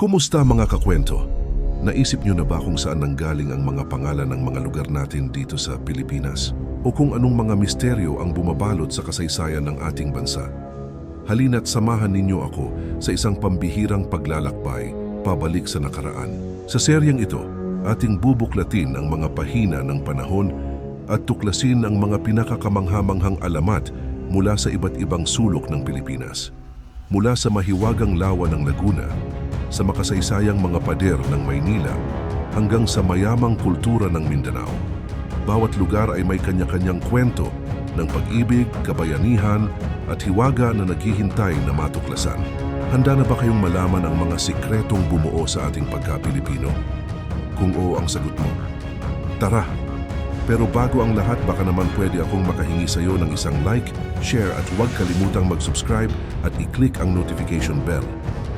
Kumusta mga kakwento? Naisip nyo na ba kung saan nanggaling ang mga pangalan ng mga lugar natin dito sa Pilipinas? O kung anong mga misteryo ang bumabalot sa kasaysayan ng ating bansa? Halina't samahan ninyo ako sa isang pambihirang paglalakbay pabalik sa nakaraan. Sa seryeng ito, ating bubuklatin ang mga pahina ng panahon at tuklasin ang mga pinakakamanghamanghang alamat mula sa iba't ibang sulok ng Pilipinas. Mula sa mahiwagang lawa ng Laguna, sa makasaysayang mga pader ng Maynila, hanggang sa mayamang kultura ng Mindanao. Bawat lugar ay may kanya-kanyang kwento ng pag-ibig, kabayanihan at hiwaga na naghihintay na matuklasan. Handa na ba kayong malaman ang mga sikretong bumuo sa ating pagka-Pilipino? Kung oo ang sagot mo, tara! Pero bago ang lahat, baka naman pwede akong makahingi sa iyo ng isang like, share at huwag kalimutang mag-subscribe at i-click ang notification bell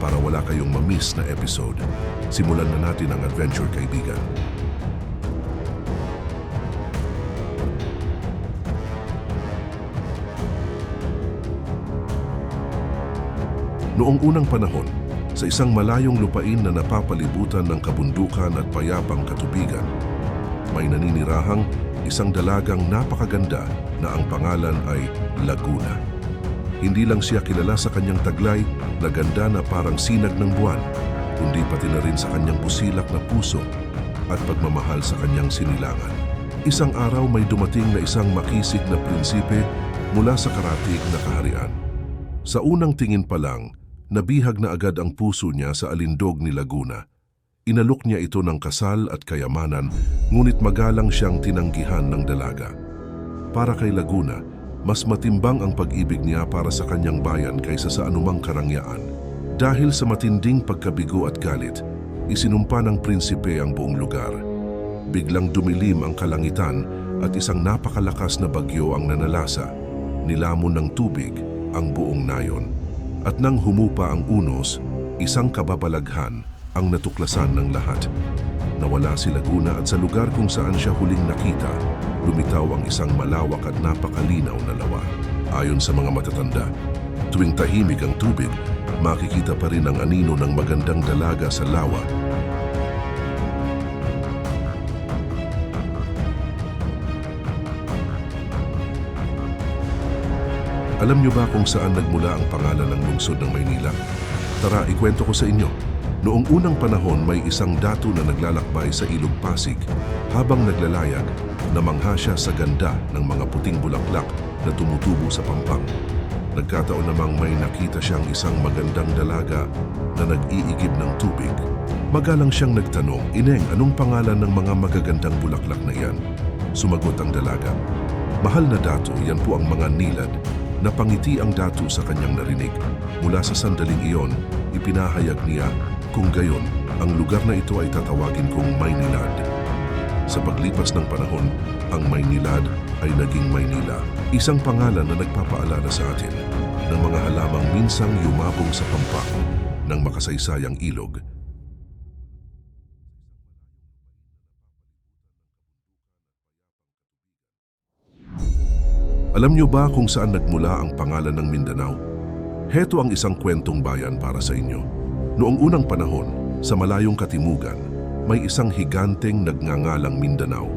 para wala kayong ma-miss na episode. Simulan na natin ang adventure, kaibigan. Noong unang panahon, sa isang malayong lupain na napapalibutan ng kabundukan at payapang katubigan, may naninirahang isang dalagang napakaganda na ang pangalan ay Laguna. Hindi lang siya kilala sa kanyang taglay na ganda na parang sinag ng buwan, kundi pati na rin sa kanyang busilak na puso at pagmamahal sa kanyang sinilangan. Isang araw may dumating na isang makisig na prinsipe mula sa karatig na kaharian. Sa unang tingin pa lang, nabihag na agad ang puso niya sa alindog ni Laguna. Inalok niya ito ng kasal at kayamanan, ngunit magalang siyang tinanggihan ng dalaga. Para kay Laguna, mas matimbang ang pag-ibig niya para sa kanyang bayan kaysa sa anumang karangyaan. Dahil sa matinding pagkabigo at galit, isinumpa ng prinsipe ang buong lugar. Biglang dumilim ang kalangitan at isang napakalakas na bagyo ang nanalasa. Nilamon ng tubig ang buong nayon. At nang humupa ang unos, isang kababalaghan ang natuklasan ng lahat. Nawala si Laguna at sa lugar kung saan siya huling nakita, lumitaw ang isang malawak at napakalinaw na lawa. Ayon sa mga matatanda, tuwing tahimik ang tubig, makikita pa rin ang anino ng magandang dalaga sa lawa. Alam niyo ba kung saan nagmula ang pangalan ng lungsod ng Maynila? Tara, ikwento ko sa inyo. Noong unang panahon may isang datu na naglalakbay sa Ilog Pasig. Habang naglalayag, namangha siya sa ganda ng mga puting bulaklak na tumutubo sa pampang. Nagkataon namang may nakita siyang isang magandang dalaga na nag-iigib ng tubig. Magalang siyang nagtanong, Ineng, anong pangalan ng mga magagandang bulaklak na iyan? Sumagot ang dalaga, Mahal na datu, yan po ang mga nilad. Napangiti ang datu sa kanyang narinig. Mula sa sandaling iyon, ipinahayag niya kung gayon, ang lugar na ito ay tatawagin kong Maynilad. Sa paglipas ng panahon, ang Maynilad ay naging Maynila. Isang pangalan na nagpapaalala sa atin ng mga halamang minsang yumabong sa pampang ng makasaysayang ilog. Alam niyo ba kung saan nagmula ang pangalan ng Mindanao? Heto ang isang kwentong bayan para sa inyo. Noong unang panahon, sa malayong katimugan, may isang higanteng nagngangalang Mindanao.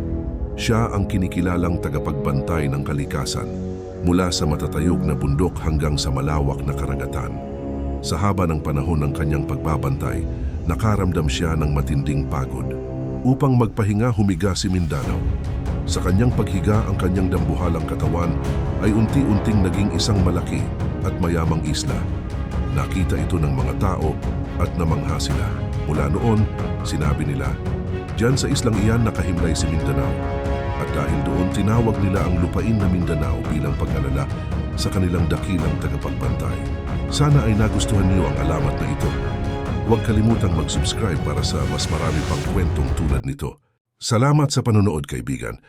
Siya ang kinikilalang tagapagbantay ng kalikasan, mula sa matatayog na bundok hanggang sa malawak na karagatan. Sa haba ng panahon ng kanyang pagbabantay, nakaramdam siya ng matinding pagod. Upang magpahinga humiga si Mindanao. Sa kanyang paghiga ang kanyang dambuhalang katawan ay unti-unting naging isang malaki at mayamang isla. Nakita ito ng mga tao at namangha sila. Mula noon, sinabi nila, Diyan sa islang iyan nakahimlay si Mindanao. At dahil doon tinawag nila ang lupain na Mindanao bilang pag-alala sa kanilang dakilang tagapagbantay. Sana ay nagustuhan niyo ang alamat na ito. Huwag kalimutang mag-subscribe para sa mas marami pang kwentong tulad nito. Salamat sa panonood, kaibigan.